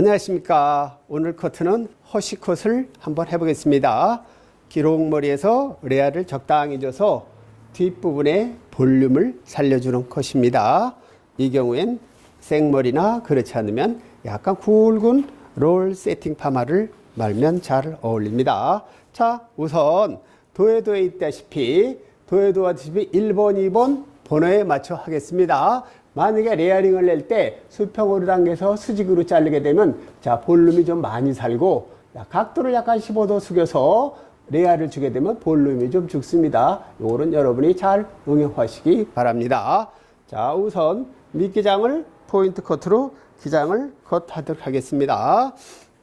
안녕하십니까. 오늘 커트는 허쉬 컷을 한번 해보겠습니다. 기록머리에서 레아를 적당히 줘서 뒷부분에 볼륨을 살려주는 컷입니다. 이 경우엔 생머리나 그렇지 않으면 약간 굵은 롤 세팅 파마를 말면 잘 어울립니다. 자, 우선 도에도에 있다시피 도에도와 다시피 1번, 2번 번호에 맞춰 하겠습니다. 만약에 레이어링을 낼 때 수평으로 당겨서 수직으로 자르게 되면 자 볼륨이 좀 많이 살고 야, 각도를 약간 15도 숙여서 레이어를 주게 되면 볼륨이 좀 죽습니다. 요거는 여러분이 잘 응용하시기 바랍니다. 자 우선 미끼장을 포인트 커트로 기장을 컷하도록 하겠습니다.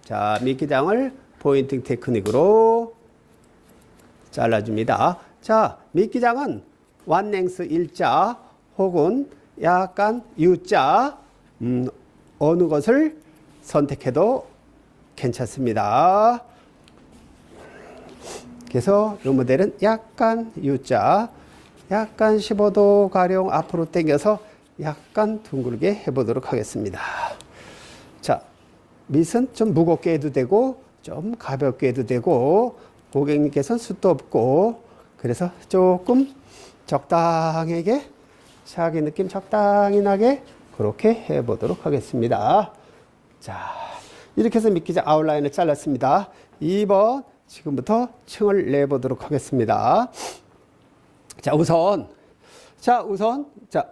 자 미끼장을 포인팅 테크닉으로 잘라줍니다. 자, 미끼장은 완랭스 일자 혹은 약간 U자 음, 어느 것을 선택해도 괜찮습니다. 그래서 이 모델은 약간 U자 약간 15도 가량 앞으로 당겨서 약간 둥글게 해보도록 하겠습니다. 자, 밑은 좀 무겁게 해도 되고 좀 가볍게 해도 되고 고객님께서는 숱도 없고 그래서 조금 적당하게 샤기 느낌 적당히 나게 그렇게 해보도록 하겠습니다. 자 이렇게 해서 미끼자 아웃라인을 잘랐습니다. 2번 지금부터 층을 내보도록 하겠습니다. 자 우선 자 우선 자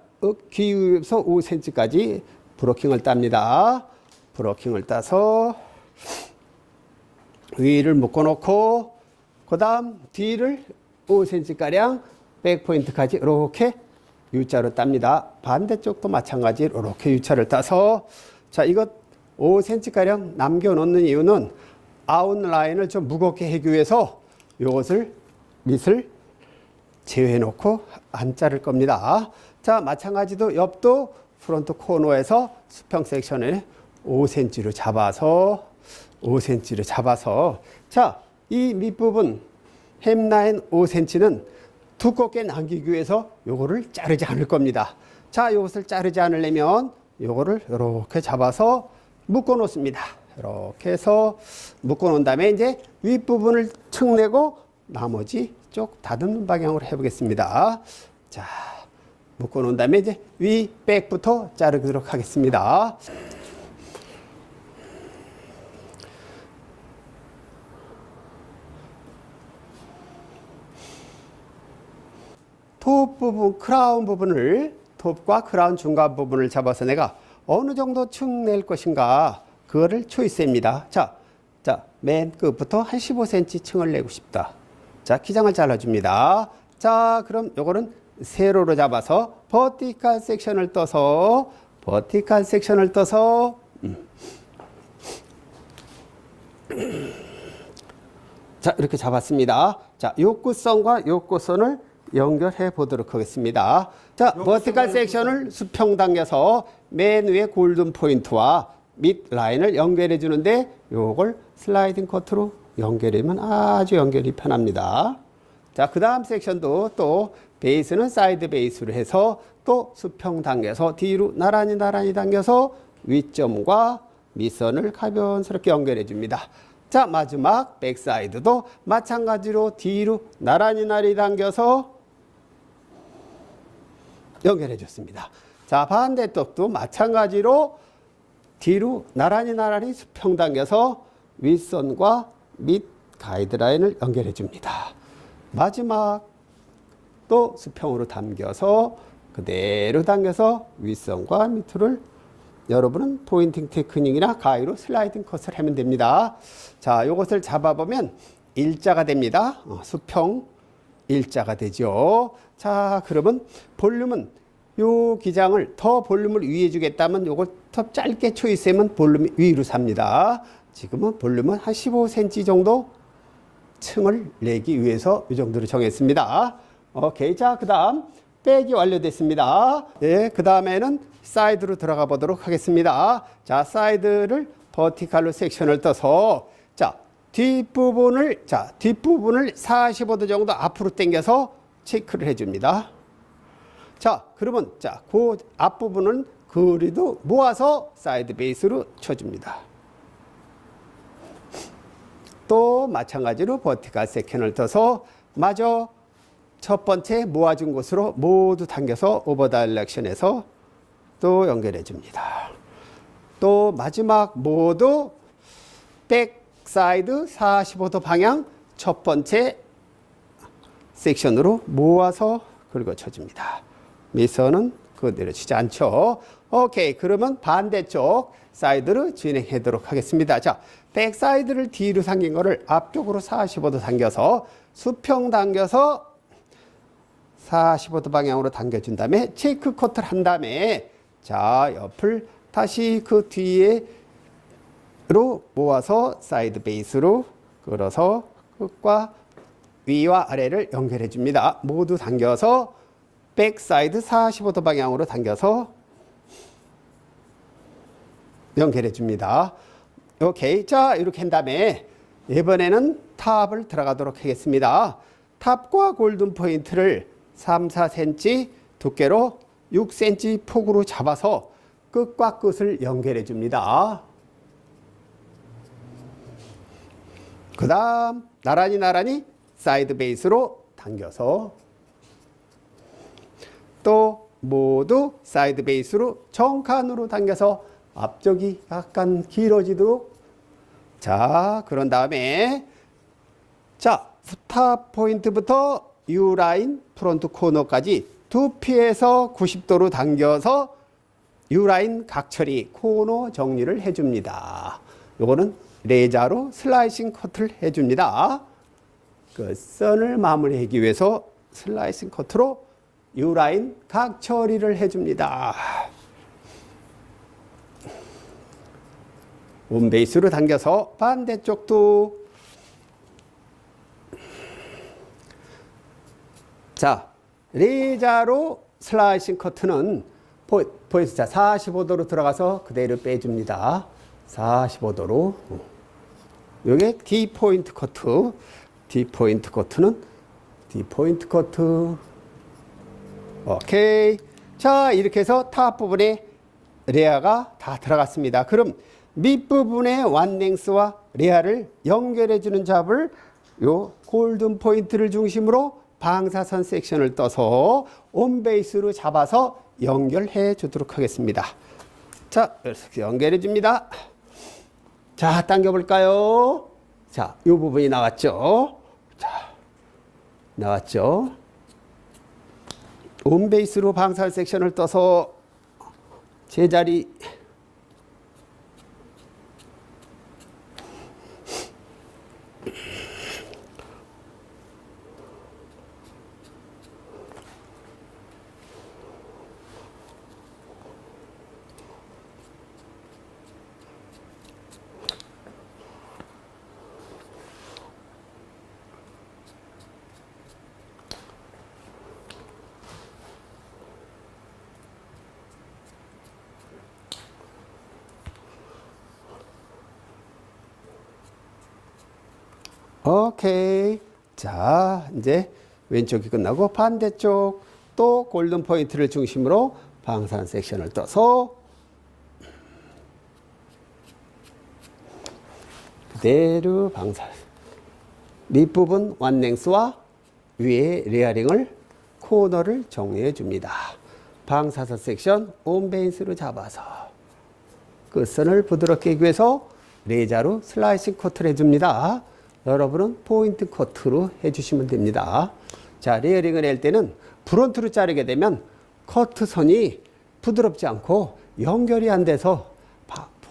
귀에서 5cm까지 브로킹을 땁니다. 브로킹을 따서 위를 묶어 놓고 그 다음 뒤를 5cm가량 백포인트까지 이렇게 U자로 땁니다. 반대쪽도 마찬가지로 이렇게 U자를 따서 자 이것 5cm가량 남겨놓는 이유는 아웃라인을 좀 무겁게 하기 위해서 이것을 밑을 제외해 놓고 안 자를 겁니다. 자 마찬가지도 옆도 프론트 코너에서 수평 섹션에 5cm로 잡아서 5cm를 잡아서 자, 이 밑부분 햄라인 5cm는 두껍게 남기기 위해서 요거를 자르지 않을 겁니다. 자, 요것을 자르지 않으려면 요거를 이렇게 잡아서 묶어 놓습니다. 이렇게 해서 묶어 놓은 다음에 이제 윗부분을 층내고 나머지 쪽 다듬는 방향으로 해보겠습니다. 자, 묶어 놓은 다음에 이제 위, 백부터 자르도록 하겠습니다. 톱 부분, 크라운 부분을 톱과 크라운 중간 부분을 잡아서 내가 어느 정도 층 낼 것인가 그거를 초이스입니다. 자, 자, 맨 끝부터 한 15cm 층을 내고 싶다. 자, 기장을 잘라줍니다. 자, 그럼 요거는 세로로 잡아서 버티칼 섹션을 떠서 버티칼 섹션을 떠서 음. 자, 이렇게 잡았습니다. 자, 요 끝선과 요 끝선을 연결해 보도록 하겠습니다. 자, 버티칼 섹션을 수평 당겨서 맨 위에 골든 포인트와 밑 라인을 연결해 주는데 요걸 슬라이딩 커트로 연결하면 아주 연결이 편합니다. 자, 그 다음 섹션도 또 베이스는 사이드 베이스로 해서 또 수평 당겨서 뒤로 나란히 나란히 당겨서 윗점과 밑선을 가변스럽게 연결해 줍니다. 자, 마지막 백사이드도 마찬가지로 뒤로 나란히 나란히 당겨서 연결해 줬습니다. 자, 반대쪽도 마찬가지로 뒤로 나란히 나란히 수평 당겨서 윗선과 밑 가이드라인을 연결해 줍니다. 마지막 또 수평으로 당겨서 그대로 당겨서 윗선과 밑을 여러분은 포인팅 테크닉이나 가위로 슬라이딩 컷을 하면 됩니다. 자, 이것을 잡아보면 일자가 됩니다. 어, 수평 일자가 되죠. 자, 그러면 볼륨은 요 기장을 더 볼륨을 위에 주겠다면 요걸 더 짧게 초이스하면 볼륨이 위로 삽니다. 지금은 볼륨은 한 15cm 정도 층을 내기 위해서 이 정도로 정했습니다. 오케이. 자, 그 다음 백이 완료됐습니다. 예, 그 다음에는 사이드로 들어가 보도록 하겠습니다. 자, 사이드를 버티칼로 섹션을 떠서 자, 뒷부분을 자, 뒷부분을 45도 정도 앞으로 당겨서 체크를 해 줍니다. 자, 그러면 자, 그 앞부분은 그리도 모아서 사이드 베이스로 쳐 줍니다. 또 마찬가지로 버티컬 세컨을 떠서 마저 첫 번째 모아준 곳으로 모두 당겨서 오버 다이렉션에서 또 연결해 줍니다. 또 마지막 모두 백 사이드 45도 방향 첫 번째 섹션으로 모아서 긁어쳐 줍니다. 미선은 그대로 치지 않죠. 오케이. 그러면 반대쪽 사이드로 진행하도록 하겠습니다. 자, 백 사이드를 뒤로 당긴 거를 앞쪽으로 45도 당겨서 수평 당겨서 45도 방향으로 당겨준 다음에 체이크 커트를 한 다음에 자, 옆을 다시 그 뒤에 로 모아서 사이드 베이스로 끌어서 끝과 위와 아래를 연결해 줍니다. 모두 당겨서 백 사이드 45도 방향으로 당겨서 연결해 줍니다. 오케이. 자, 이렇게 한 다음에 이번에는 탑을 들어가도록 하겠습니다. 탑과 골든 포인트를 3, 4cm 두께로 6cm 폭으로 잡아서 끝과 끝을 연결해 줍니다. 그 다음 나란히 나란히 사이드 베이스로 당겨서 또 모두 사이드 베이스로 정칸으로 당겨서 앞쪽이 약간 길어지도록 자 그런 다음에 자 스탑 포인트부터 U 라인 프론트 코너까지 두피에서 90도로 당겨서 U 라인 각처리 코너 정리를 해줍니다. 요거는 레자로 슬라이싱 커트를 해줍니다. 그 선을 마무리하기 위해서 슬라이싱 커트로 U 라인 각 처리를 해줍니다. 홈베이스로 당겨서 반대쪽도 자 레자로 슬라이싱 커트는 포, 포인트 자 45도로 들어가서 그대로 빼줍니다. 45도로 요게 D 포인트 커트. D 포인트 커트는 D 포인트 커트. 오케이. 자 이렇게 해서 탑 부분에 레아가 다 들어갔습니다. 그럼 밑부분의 완랭스와 레아를 연결해 주는 잡을 요 골든 포인트를 중심으로 방사선 섹션을 떠서 온베이스로 잡아서 연결해 주도록 하겠습니다. 자 이렇게 연결해 줍니다 자, 당겨볼까요? 자, 이 부분이 나왔죠? 자, 나왔죠? 온베이스로 방살 섹션을 떠서 제자리 오케이. 자, 이제 왼쪽이 끝나고 반대쪽 또 골든 포인트를 중심으로 방산 섹션을 떠서 그대로 방산 밑부분 완랭스와 위에 레어링을 코너를 정리해 줍니다. 방사선 섹션 온베이스로 잡아서 끝선을 부드럽게 하기 위해서 레자로 슬라이싱 커트를 해줍니다. 여러분은 포인트 커트로 해주시면 됩니다. 자, 레이어링을 할 때는 프론트로 자르게 되면 커트 선이 부드럽지 않고 연결이 안 돼서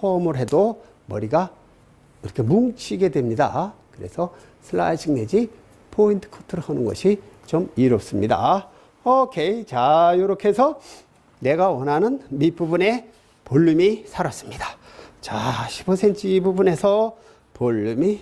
폼을 해도 머리가 이렇게 뭉치게 됩니다. 그래서 슬라이싱 내지 포인트 커트를 하는 것이 좀 이롭습니다. 오케이. 자, 이렇게 해서 내가 원하는 밑부분에 볼륨이 살았습니다. 자, 15cm 이 부분에서 볼륨이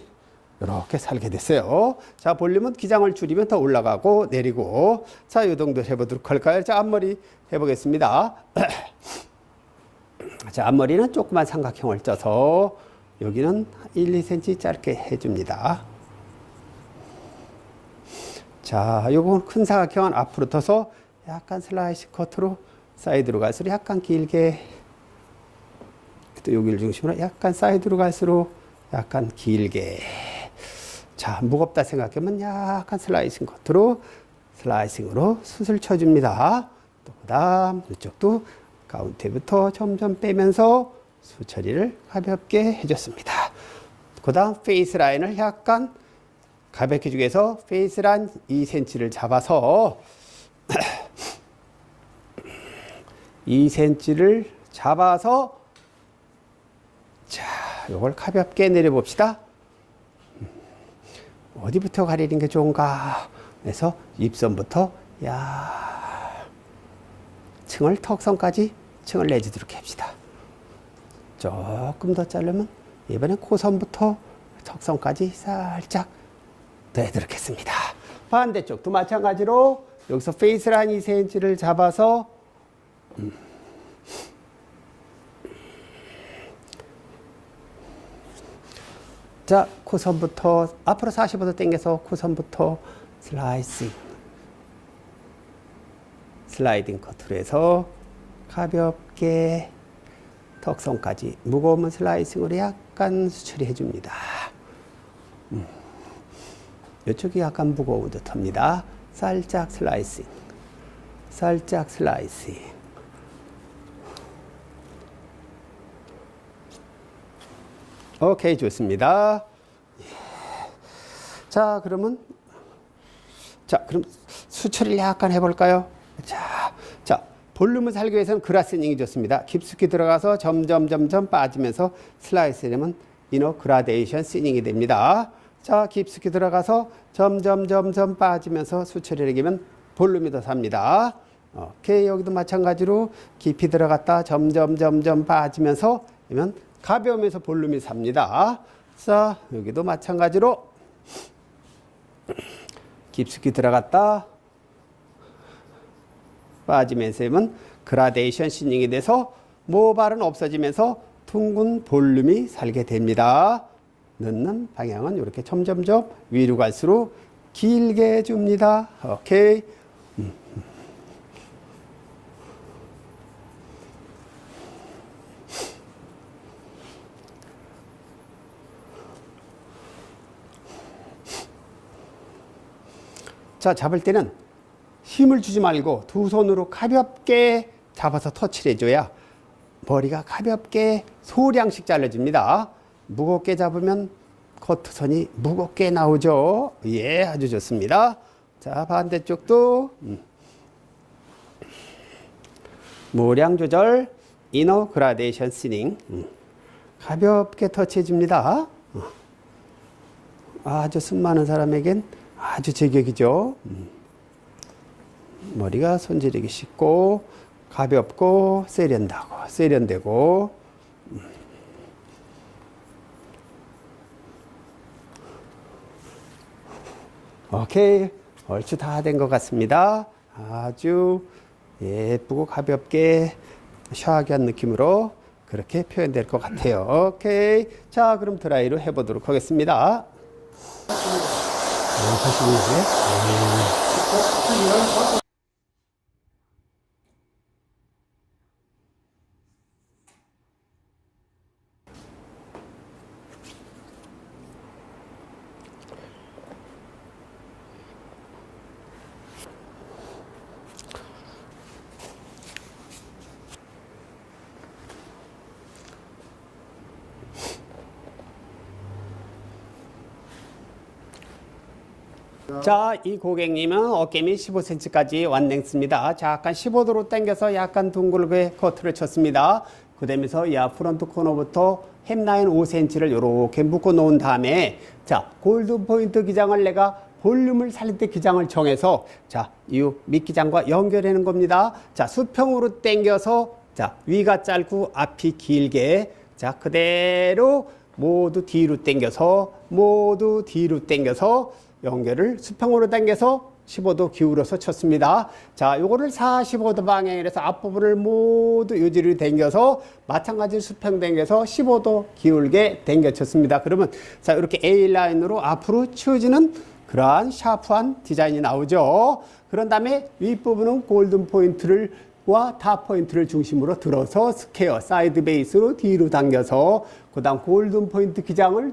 이렇게 살게 됐어요. 자, 볼륨은 기장을 줄이면 더 올라가고 내리고. 자, 이 정도 해보도록 할까요? 자, 앞머리 해보겠습니다. 자, 앞머리는 조그만 삼각형을 쪄서 여기는 1, 2cm 짧게 해줍니다. 자, 요건 큰 사각형은 앞으로 터서 약간 슬라이스 커트로 사이드로 갈수록 약간 길게 또 여기를 중심으로 약간 사이드로 갈수록 약간 길게 자, 무겁다 생각하면 약간 슬라이싱 커트로 슬라이싱으로 숯을 쳐줍니다. 또 그다음 이쪽도 가운데부터 점점 빼면서 수 처리를 가볍게 해줬습니다. 그다음 페이스 라인을 약간 가볍게 주기 위해서 페이스 라인 2cm를 잡아서 2cm를 잡아서 자, 요걸 가볍게 내려 봅시다. 어디부터 가리는 게 좋은가? 그래서 입선부터 야 층을 턱선까지 층을 내주도록 합시다. 조금 더 자르면 이번엔 코선부터 턱선까지 살짝 내도록 했습니다. 반대쪽도 마찬가지로 여기서 페이스라인 2cm를 잡아서 자, 코선부터 앞으로 45도 당겨서 코선부터 슬라이싱 슬라이딩 커트로 해서 가볍게 턱선까지 무거우면 슬라이싱으로 약간 수처리 해줍니다. 음. 이쪽이 약간 무거운 듯 합니다. 살짝 슬라이싱, 살짝 슬라이싱. 오케이 좋습니다. 예. 자 그러면 자 그럼 수처리를 약간 해볼까요? 자, 자 볼륨을 살기 위해서는 그라스닝이 좋습니다. 깊숙이 들어가서 점점 점점 빠지면서 슬라이스 되면 이너 그라데이션 시닝이 됩니다. 자 깊숙이 들어가서 점점 점점 빠지면서 수처리를 하면 볼륨이 더 삽니다. 오케이 여기도 마찬가지로 깊이 들어갔다 점점 점점 빠지면서 그러면 가벼우면서 볼륨이 삽니다. 자 여기도 마찬가지로 깊숙이 들어갔다 빠지면서 하면 그라데이션 시닝이 돼서 모발은 없어지면서 둥근 볼륨이 살게 됩니다. 넣는 방향은 이렇게 점점점 위로 갈수록 길게 해줍니다. 오케이. 자, 잡을 때는 힘을 주지 말고 두 손으로 가볍게 잡아서 터치를 해줘야 머리가 가볍게 소량씩 잘라집니다. 무겁게 잡으면 커트선이 무겁게 나오죠. 예, 아주 좋습니다. 자, 반대쪽도 음. 모량 조절, 이너 그라데이션 음. 가볍게 터치해 줍니다. 어. 아주 숨 많은 사람에겐 아주 제격이죠. 음. 머리가 손질하기 쉽고 가볍고 세련되고 세련되고 오케이 얼추 다 된 것 같습니다. 아주 예쁘고 가볍게 샤하게 느낌으로 그렇게 표현될 것 같아요. 오케이 자 그럼 드라이로 해보도록 하겠습니다. 아, 하시는데? 자, 이 고객님은 어깨미 15cm까지 완냉습니다. 자, 약간 15도로 당겨서 약간 둥글게 커트를 쳤습니다. 그다음에서 이 프론트 코너부터 햄라인 5cm를 이렇게 묶어 놓은 다음에 자, 골드 포인트 기장을 내가 볼륨을 살릴 때 기장을 정해서 자, 이 밑기장과 연결하는 겁니다. 자, 수평으로 당겨서 자, 위가 짧고 앞이 길게 자, 그대로 모두 뒤로 당겨서 모두 뒤로 당겨서 연결을 수평으로 당겨서 15도 기울여서 쳤습니다. 자, 요거를 45도 방향에서 앞부분을 모두 요지를 당겨서 마찬가지로 수평 당겨서 15도 기울게 당겨 쳤습니다. 그러면 자, 이렇게 A라인으로 앞으로 치워지는 그러한 샤프한 디자인이 나오죠. 그런 다음에 윗부분은 골든 포인트를 와탑 포인트를 중심으로 들어서 스퀘어 사이드 베이스로 뒤로 당겨서 그다음 골든 포인트 기장을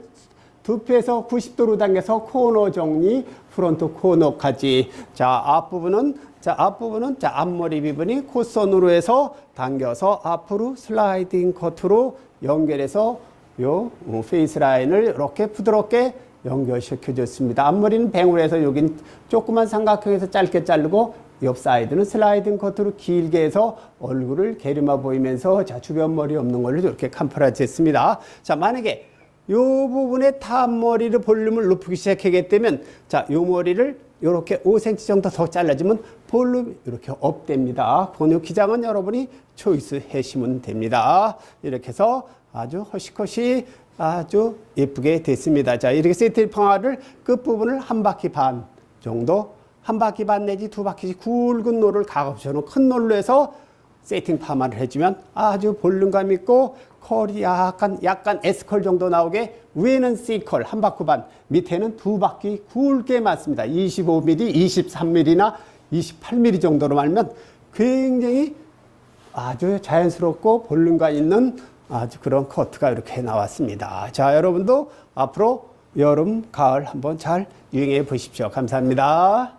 두피에서 90도로 당겨서 코너 정리, 프론트 코너까지. 자, 앞부분은 자, 앞부분은 자, 앞머리 부분이 코선으로 해서 당겨서 앞으로 슬라이딩 커트로 연결해서 요 어, 페이스 라인을 이렇게 부드럽게 연결시켜 줬습니다. 앞머리는 뱅으로 해서 여긴 조그만 삼각형에서 짧게 자르고 옆 사이드는 슬라이딩 커트로 길게 해서 얼굴을 게리마 보이면서 자 주변 머리 없는 걸로 이렇게 캄프라지 했습니다. 자 만약에 요 부분에 탑머리를 볼륨을 높이기 시작하게 되면 자 요 머리를 이렇게 5cm 정도 더 잘라주면 볼륨 이렇게 업됩니다. 본유 기장은 여러분이 초이스 하시면 됩니다. 이렇게 해서 아주 허시커시 아주 예쁘게 됐습니다. 자 이렇게 세트 평화를 끝부분을 한 바퀴 반 정도 한 바퀴 반 내지 두 바퀴씩 굵은 노를 가급적으로 큰 노로 해서 세팅 파마를 해주면 아주 볼륨감 있고 컬이 약간 약간 S컬 정도 나오게 위에는 C컬 한 바퀴 반 밑에는 두 바퀴 굵게 맞습니다. 25mm, 23mm나 28mm 정도로 말면 굉장히 아주 자연스럽고 볼륨감 있는 아주 그런 커트가 이렇게 나왔습니다. 자 여러분도 앞으로 여름, 가을 한번 잘 유행해 보십시오. 감사합니다.